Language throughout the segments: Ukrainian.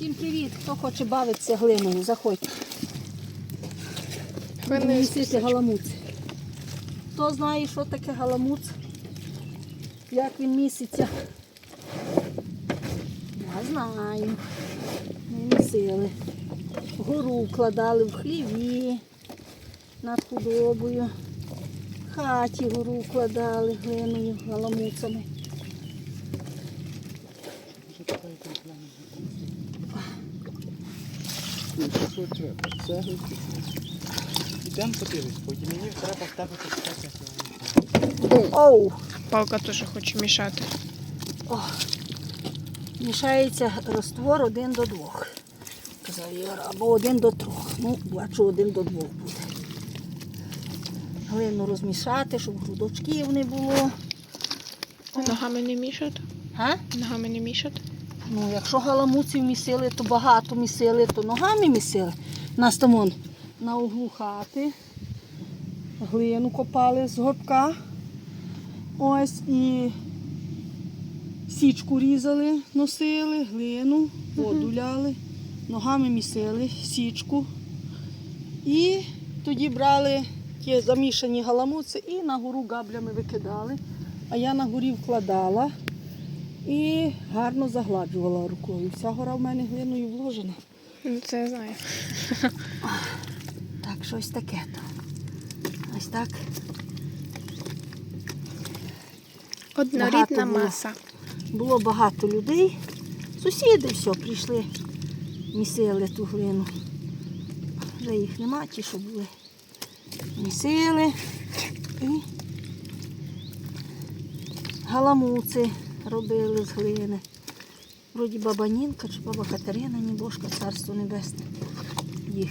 Всім привіт! Хто хоче бавитися глиною, заходьте. Місити галамуц. Хто знає, що таке галамуц? Як він міситься? Я знаю. Ми місили. Гору вкладали в хліві над худобою. В хаті гору вкладали глиною, галамуцами. Що треба? Цегли. Ідемо подивись, потім мені треба ставити спеціально. Оу! Палка теж хоче мішати. О, мішається роствор один до двох. Казав Ігор, або один до трьох. Ну, бачу, один до двох буде. Глину розмішати, щоб грудочків не було. Ногами не мішати? Га? Ногами не мішати? Ну, якщо галамуців місили, то багато місили, то ногами місили. Нас там вон на углу хати. Глину копали з горбка. Ось і січку різали, носили, глину, воду ляли, ногами місили січку. І тоді брали ті замішані галамуци і на гору габлями викидали. А я на горі вкладала і гарно загладжувала рукою. Вся гора в мене глиною вложена. Ну це я знаю. Так, щось таке то. Ось так. Однорідна Багато було. маса. Було багато людей. Сусіди все прийшли, місили ту глину. Вже їх нема, ті, що були. Місили і галамуци робили з глини. Вроді баба Нінка чи баба Катерина, Нібошка, царство небесне. Їх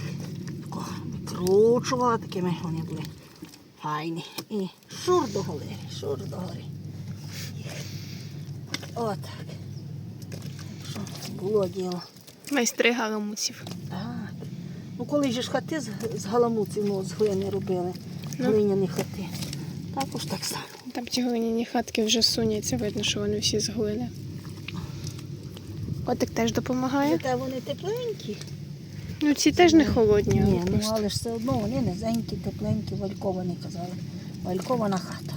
викручувала, такими вони були файні. І шур до гори, шур до гори. Отак. Що було діло. Майстри галамуців. Так. Ну коли ж хати з, з галамуців, ну, з глини робили, Ну. глиняні хати. Також так само. Там ті глиняні хатки вже суняться, видно, що вони всі з глини. Котик теж допомагає. Та вони тепленькі. Ну ці теж не холодні, але Ні, ну але ж все одно вони низенькі, тепленькі, вальковані казали. Валькована хата.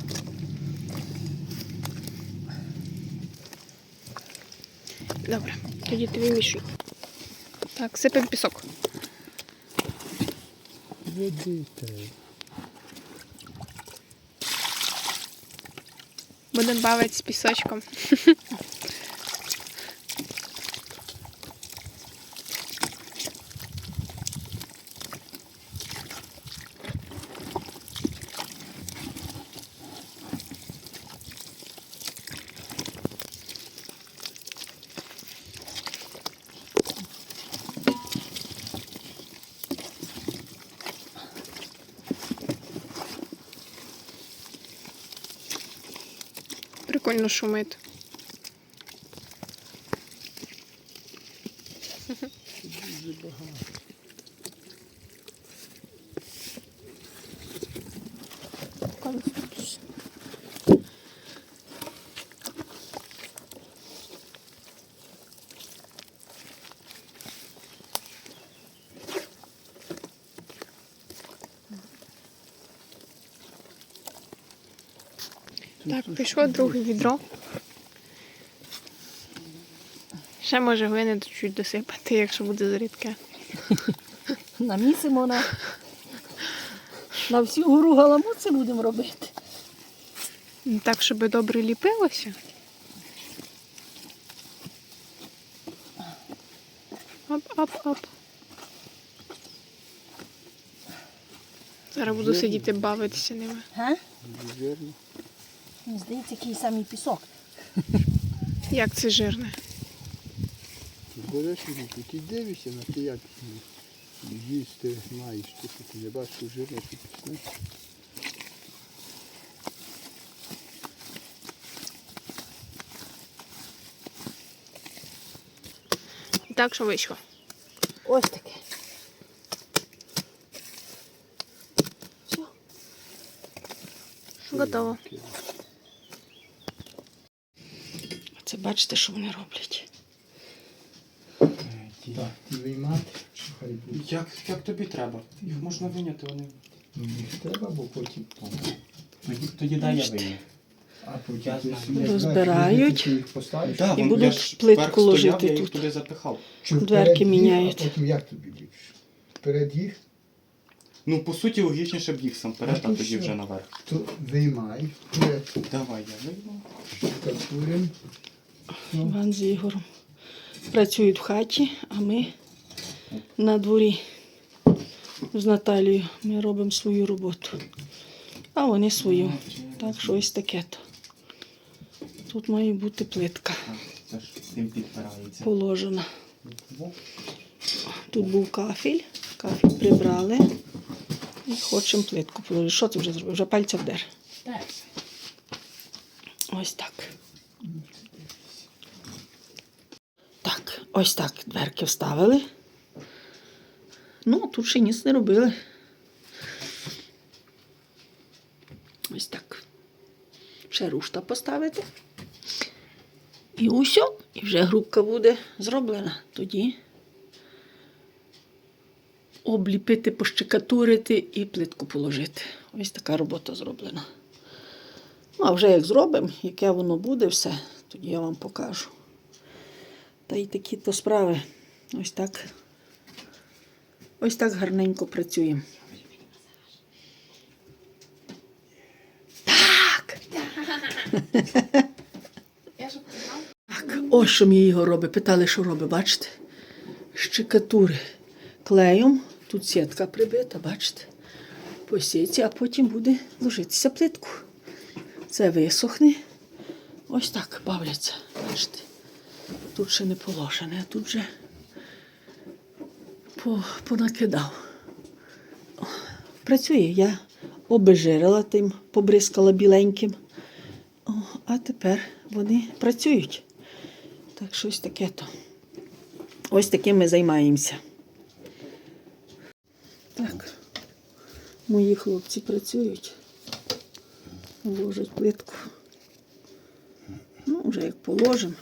Добре, тоді тобі мішуй. Так, сипемо пісок. Води Будемо бавити з пісочком. Прикольно шумить. Так, пішло друге відро. Ще може глини чуть досипати, якщо буде зарідке. Намісимо на, на всю гору галамуци будемо робити. Так, щоб добре ліпилося. Оп-оп-оп. Зараз буду сидіти бавитися ними. Га? Мені здається, такий самий пісок. Як це жирне? Ти береш і руки, ти дивишся на те, як їсти маєш, ти що не бачиш що жирно, що пісне. І так, що вийшло. Ось таке. Все. Готово. Це бачите, що вони роблять. Так, ті виймати, що хай буде. Як, як тобі треба? Їх можна виняти, вони. Ну, Їх треба, бо потім. Тоді, тоді дай я вийму. А потім Я ти знаю. собі як Розбирають. ти їх поставиш. Да, І вон, будуть я ж плитку вверх стояв, ложити я їх тут. туди запихав. Чи Дверки їх, міняють. А потім як тобі ліпше? Вперед їх, Ну, по суті, логічніше б їх сам вперед, а Ну, тоді все. вже наверх. то виймай. Вперед Давай я вийму. штукатурим. Іван з Ігорем працюють в хаті, а ми на дворі з Наталією. Ми робимо свою роботу. А вони свою. Так що ось таке то. Тут має бути плитка положена. Тут був кафель, кафель прибрали і хочемо плитку положити. Що ти вже зробив? Вже пальця вдер. Ось так. Ось так дверки вставили. Ну, тут ще ніц не робили. Ось так. Ще рушта поставити. І усьо, і вже грубка буде зроблена. Тоді обліпити, пощекатурити і плитку положити. Ось така робота зроблена. Ну, а вже як зробимо, яке воно буде все, тоді я вам покажу. Та й такі то справи. Ось так. Ось так гарненько працюємо. Так. Так, ось що мій його робить. Питали, що робить, бачите? Щекатури клеєм. Тут сітка прибита, бачите? По сітці, а потім буде ложитися плитку. Це висохне. Ось так бавляться. Бачите? Тут ще не положене, а тут вже понакидав. Працює, я обезжирила тим, побризкала біленьким. О, а тепер вони працюють. Так, щось таке то. Ось таким ми займаємося. Так, мої хлопці працюють, ложать плитку. Ну, вже як положимо,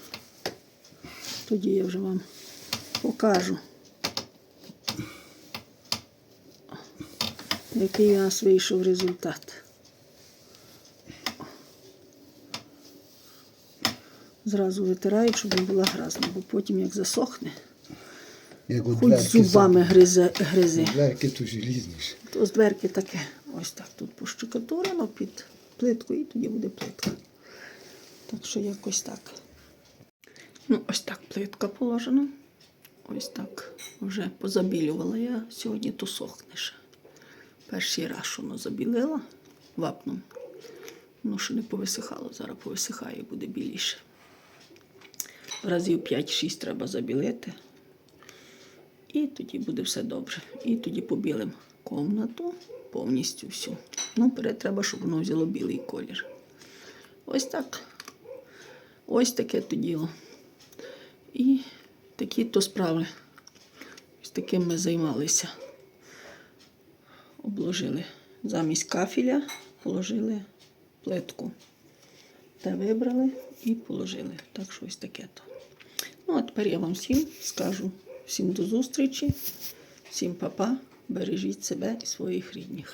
тоді я вже вам покажу, який у нас вийшов результат. Зразу витираю, щоб не була гразна, бо потім як засохне, Як хоч зубами гризе, гризи. Дверки то желізніше. То з дверки таке. Ось так тут пощекатурено під плитку і тоді буде плитка. Так що якось так. Ну, ось так плитка положена. Ось так вже позабілювала я. Сьогодні то сохне. Перший раз воно забілила вапном. Ну, ще не повисихало, зараз повисихає буде біліше. Разів 5-6 треба забілити. І тоді буде все добре. І тоді побілимо комнату повністю всю. Ну, перед треба, щоб воно взяло білий колір. Ось так. Ось таке то діло. І такі то справи. Ось таким ми займалися. Обложили замість кафеля, положили плитку. Та вибрали і положили. Так що ось таке то. Ну, а тепер я вам всім скажу. Всім до зустрічі, всім па-па, бережіть себе і своїх рідних.